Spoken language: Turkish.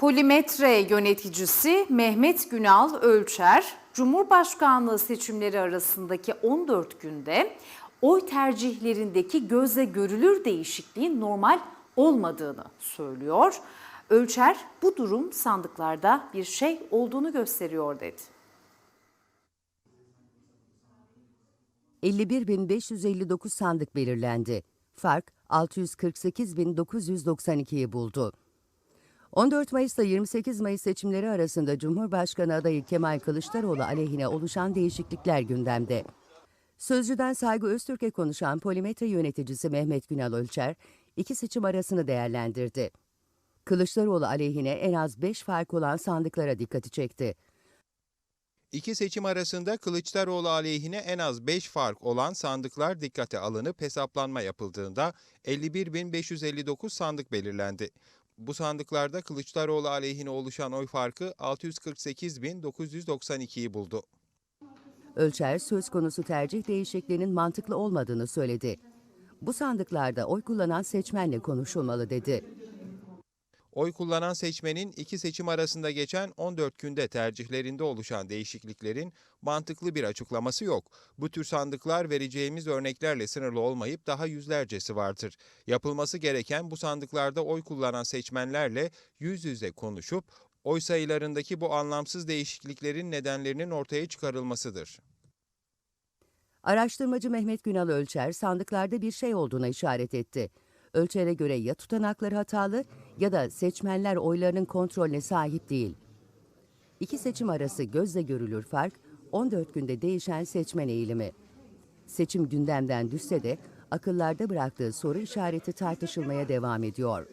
Polimetre yöneticisi Mehmet Günal Ölçer, Cumhurbaşkanlığı seçimleri arasındaki 14 günde oy tercihlerindeki gözle görülür değişikliğin normal olmadığını söylüyor. Ölçer bu durum sandıklarda bir şey olduğunu gösteriyor dedi. 51.559 sandık belirlendi. Fark 648.992'yi buldu. 14 Mayıs ile 28 Mayıs seçimleri arasında Cumhurbaşkanı adayı Kemal Kılıçdaroğlu aleyhine oluşan değişiklikler gündemde. Sözcüden Saygı Öztürk'e konuşan polimetre yöneticisi Mehmet Günal Ölçer, iki seçim arasını değerlendirdi. Kılıçdaroğlu aleyhine en az 5 fark olan sandıklara dikkati çekti. İki seçim arasında Kılıçdaroğlu aleyhine en az 5 fark olan sandıklar dikkate alınıp hesaplanma yapıldığında 51.559 sandık belirlendi. Bu sandıklarda Kılıçdaroğlu aleyhine oluşan oy farkı 648.992'yi buldu. Ölçer söz konusu tercih değişikliğinin mantıklı olmadığını söyledi. Bu sandıklarda oy kullanan seçmenle konuşulmalı dedi. Oy kullanan seçmenin iki seçim arasında geçen 14 günde tercihlerinde oluşan değişikliklerin mantıklı bir açıklaması yok. Bu tür sandıklar vereceğimiz örneklerle sınırlı olmayıp daha yüzlercesi vardır. Yapılması gereken bu sandıklarda oy kullanan seçmenlerle yüz yüze konuşup oy sayılarındaki bu anlamsız değişikliklerin nedenlerinin ortaya çıkarılmasıdır. Araştırmacı Mehmet Günal Ölçer sandıklarda bir şey olduğuna işaret etti. Ölçer'e göre ya tutanakları hatalı ya da seçmenler oylarının kontrolüne sahip değil. İki seçim arası gözle görülür fark 14 günde değişen seçmen eğilimi. Seçim gündemden düşse de akıllarda bıraktığı soru işareti tartışılmaya devam ediyor.